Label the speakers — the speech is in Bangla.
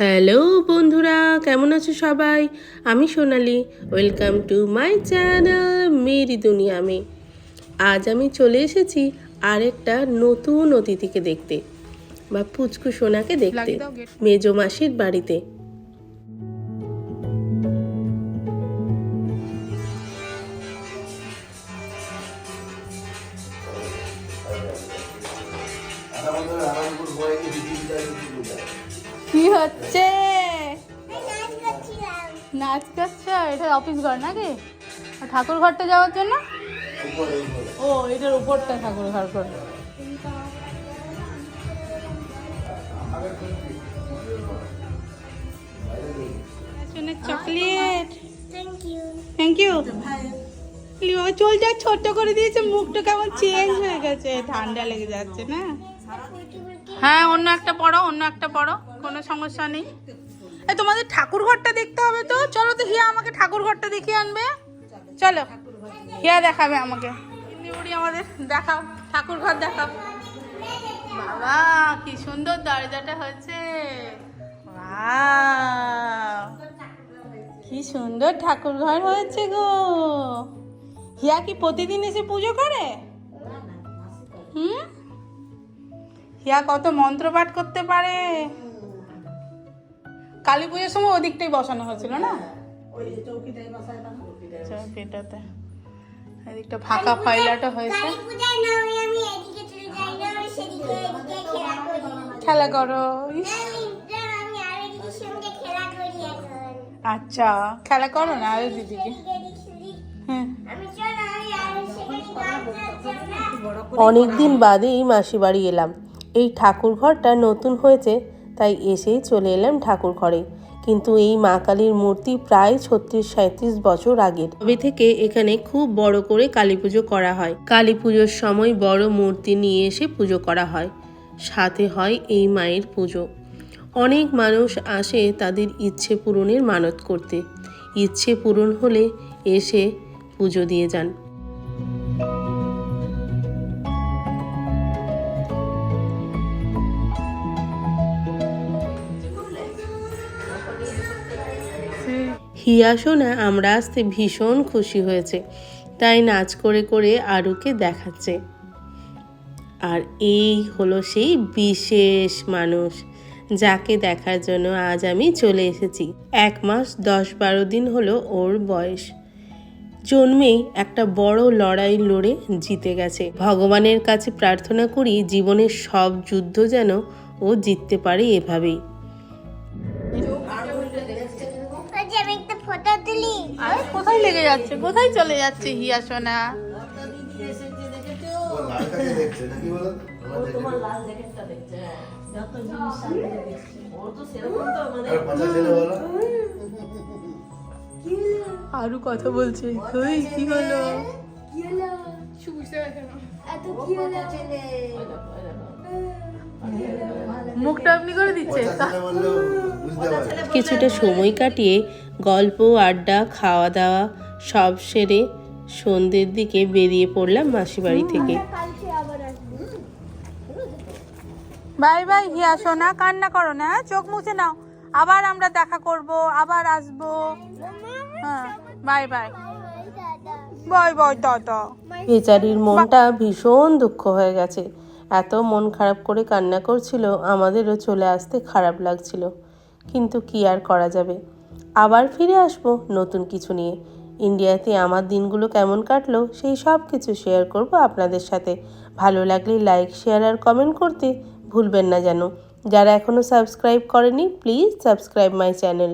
Speaker 1: হ্যালো বন্ধুরা কেমন আছো সবাই? আমি Sonali welcome to my channel Mary দুনিয়া মে। আজ আমি চলে এসেছি আরেকটা নতুন অতিথিকে দেখতে বা পুচকু সোনাকে দেখতে মেজো মাসির বাড়িতে।
Speaker 2: কি হচ্ছে? নাচ করছ? এটা অফিস ঘর নাকি? ঠাকুর ঘরটা যাওয়ার জন্য? ও এটার উপরটা ঠাকুর ঘর করে। চকলেট থ্যাংক ইউ বাবা চল যা, ছোট্ট করে দিয়েছে, মুখটা কেমন চেঞ্জ হয়ে গেছে। ঠান্ডা লেগে যাচ্ছে, না? হ্যাঁ অন্য একটা পড়ো, অন্য একটা পড়ো, কোনো সমস্যা নেই। তোমাদের ঠাকুর ঘরটা দেখতে হবে তো? চলো তো, হিয়া আমাকে ঠাকুর ঘরটা দেখিয়ে আনবে। চলো, হিয়া দেখাবে আমাকে। আমাদের, দেখাও, ঠাকুর ঘর দেখাও। বাবা, কি সুন্দর দরজাটা হচ্ছে! কি সুন্দর ঠাকুর ঘর হয়েছে গো। হিয়া কি প্রতিদিন এসে পুজো করে? হুম? হিয়া কত মন্ত্র পাঠ করতে পারে? কালী পুজোর সময় ওদিকটাই বসানো হয়েছিল না? চৌকিটাতে। এদিকটা ফাঁকা ফাইলাটা হয়েছে। খেলা করো। আচ্ছা খেলা করো না আরে দিদিকে। হ্যাঁ
Speaker 1: অনেক দিন বাদেই মাসি বাড়ি এলাম। এই ঠাকুর ঘরটা নতুন হয়েছে তাই এসেই চলে এলাম ঠাকুর ঘরে কিন্তু এই মা কালীর মূর্তি প্রায় ছত্রিশ সাঁত্রিশ বছর আগের। তবে থেকে এখানে খুব বড় করে কালী পুজো করা হয়। কালী পুজোর সময় বড় মূর্তি নিয়ে এসে পুজো করা হয়। সাথে হয় এই মায়ের পুজো। অনেক মানুষ আসে তাদের ইচ্ছে পূরণের মানত করতে। ইচ্ছে পূরণ হলে এসে পুজো দিয়ে যান। হিয়া সোনা আমরা আসতে ভীষণ খুশি হয়েছে। তাই নাচ করে করে আরুকে দেখাচ্ছে। আর এই হলো সেই বিশেষ মানুষ, যাকে দেখার জন্য আজ আমি চলে এসেছি। এক মাস দশ বারো দিন হলো ওর বয়স। জন্মেই একটা বড় লড়াই লড়ে জিতে গেছে। ভগবানের কাছে প্রার্থনা করি জীবনের সব যুদ্ধ যেন ও জিততে পারে এভাবেই।
Speaker 2: কোথায় লেগে যাচ্ছে? কোথায় চলে যাচ্ছে হিয়া সোনা? আরু কথা বলছে।
Speaker 3: কি হলো?
Speaker 2: মুখটা আপনি করে দিচ্ছে
Speaker 1: কিছুটা সময় কাটিয়ে গল্প আড্ডা খাওয়া দাওয়া সব সেরে সন্ধ্যের দিকে বেরিয়ে পড়লাম মাসি বাড়ি থেকে।
Speaker 3: কালকে আবার আসব।
Speaker 2: বাই বাই হিয়া সোনা কান্না করো না হ্যাঁ? চোখ মুছে নাও। আবার আমরা দেখা করব আবার আসব। হ্যাঁ bye bye. Bye bye tata.
Speaker 1: বেচারির মনটা ভীষণ দুঃখ হয়ে গেছে। এত মন খারাপ করে কান্না করছিল আমাদেরও চলে আসতে খারাপ লাগছিল। কিন্তু কি আর করা যাবে? আবার ফিরে আসব নতুন কিছু নিয়ে। ইন্ডিয়াতে আমার দিনগুলো কেমন কাটলো সেই সব কিছু শেয়ার করব আপনাদের সাথে। ভালো লাগলে লাইক শেয়ার আর কমেন্ট করতে ভুলবেন না যেন। যারা এখনও সাবস্ক্রাইব করেনি প্লিজ সাবস্ক্রাইব মাই চ্যানেল